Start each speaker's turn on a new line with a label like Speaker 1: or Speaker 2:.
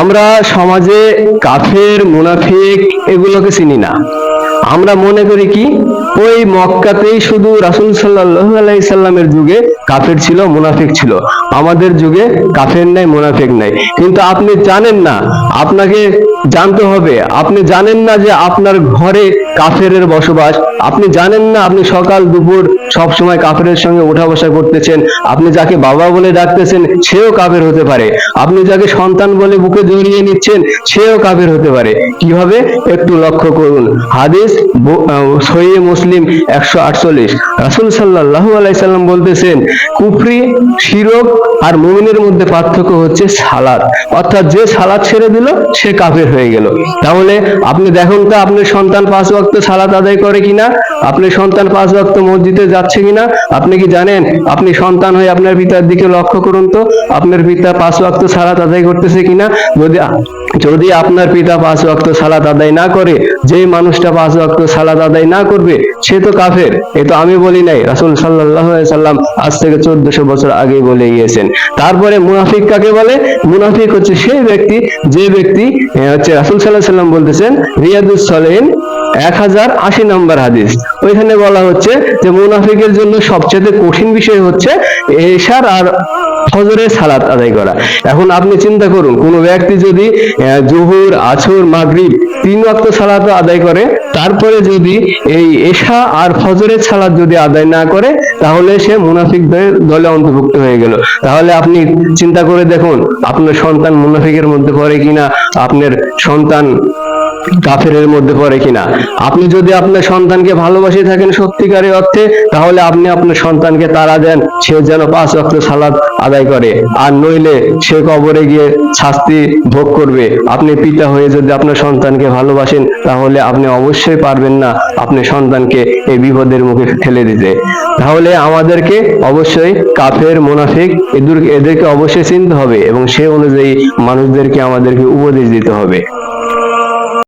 Speaker 1: আমরা সমাজে কাফের, মুনাফিক এগুলোকে চিনি না। আমরা মনে করি কি? ওই মক্কাতেই শুধু রাসুল সাল্লাহ আলাইসাল্লামের যুগে কাফের ছিল, মুনাফিক ছিল। আমাদের যুগে কাফের নাই, মুনাফিক নাই। কিন্তু আপনি জানেন না, আপনাকে জানতে হবে, আপনি জানেন না যে আপনার ঘরে কাফেরের বসবাস, আপনি জানেন না আপনি সকাল, দুপুর সব সময় কাফেরের সঙ্গে ওঠা বসা করতেছেন, আপনি যাকে বাবা বলে ডাকতেছেন সেও কাফের হতে পারে, আপনি যাকে সন্তান বলে বুকে জড়িয়ে নিচ্ছেন সেও কাফের হতে পারে। কীভাবে? একটু লক্ষ্য করুন। হাদিস সহি মুসলিম একশো আটচল্লিশ। রাসুল সাল্লাহ আলাইসাল্লাম বলতেছেন, কুফরি, শিরক আর মুমিনের মধ্যে পার্থক্য হচ্ছে সালাদ অর্থাৎ যে সালাদ ছেড়ে দিল, সে কাফের হয়ে গেল। তাহলে আপনি দেখুন তো আপনার সন্তান পাঁচ ওয়াক্ত সালাত আদায় করে কিনা? আপনার সন্তান পাঁচ ওয়াক্ত মসজিদে যাচ্ছে কিনা? আপনি কি জানেন? আপনি সন্তান হয়ে আপনার পিতার দিকে লক্ষ্য করুন তো, আপনার পিতা পাঁচ ওয়াক্ত সালাত আদায় করতেছে কিনা? যদি যদি আপনার পিতা পাঁচ ওয়াক্ত সালাত আদায় না করে, যে মানুষটা পাঁচ ওয়াক্ত সালাত আদায় না করবে, সে তো কাফের। এ তো আমি বলি নাই, রাসুল সাল্লাহ সাল্লাম আজ থেকে চোদ্দশো বছর আগে বলে গিয়েছেন। তারপরে মুনাফিক কাকে বলে? মুনাফিক হচ্ছে সেই ব্যক্তি, যে ব্যক্তি হচ্ছে রাসুল সাল্লাহ সাল্লাম বলতেছেন রিয়াদুস সলেন এক হাজার আশি নম্বর হাদিস। ওইখানে বলা হচ্ছে যে, মুনাফিকের জন্য সবচেয়ে কঠিন বিষয় হচ্ছে এশার আর ফজরের সালাত আদায় করা। এখন আপনি চিন্তা করুন, কোন ব্যক্তি যদি জোহর, আছর, মাগরিব তিন ওয়াক্ত সালাত আদায় করে, তারপরে যদি এই এশা আর ফজরের সালাত যদি আদায় না করে, তাহলে সে মুনাফিক দলে অন্তর্ভুক্ত হয়ে গেল। তাহলে আপনি চিন্তা করে দেখুন, আপনার সন্তান মুনাফিকের মধ্যে পড়ে কিনা, আপনার সন্তান কাফেরের মধ্যে পড়ে কিনা? আপনি যদি আপনার সন্তানকে ভালোবাসে থাকেন সত্যিকারের অর্থে, তাহলে আপনি আপনার সন্তানকে তারা দেন, সে যেন পাঁচ ওয়াক্ত সালাত আদায় করে। আর নইলে সে কবরে গিয়ে শাস্তি ভোগ করবে। আপনি পিতা হয়ে যদি আপনার সন্তানকে ভালোবাসেন, তাহলে আপনি অবশ্যই পারবেন না আপনি সন্তানকে এই বিপদের মুখে ঠেলে দিতে। তাহলে আমাদেরকে অবশ্যই কাফের, মুনাফিক এদের এদেরকে অবশ্যই চিনতে হবে এবং সে অনুযায়ী মানুষদেরকে আমাদেরকে উপদেশ দিতে হবে।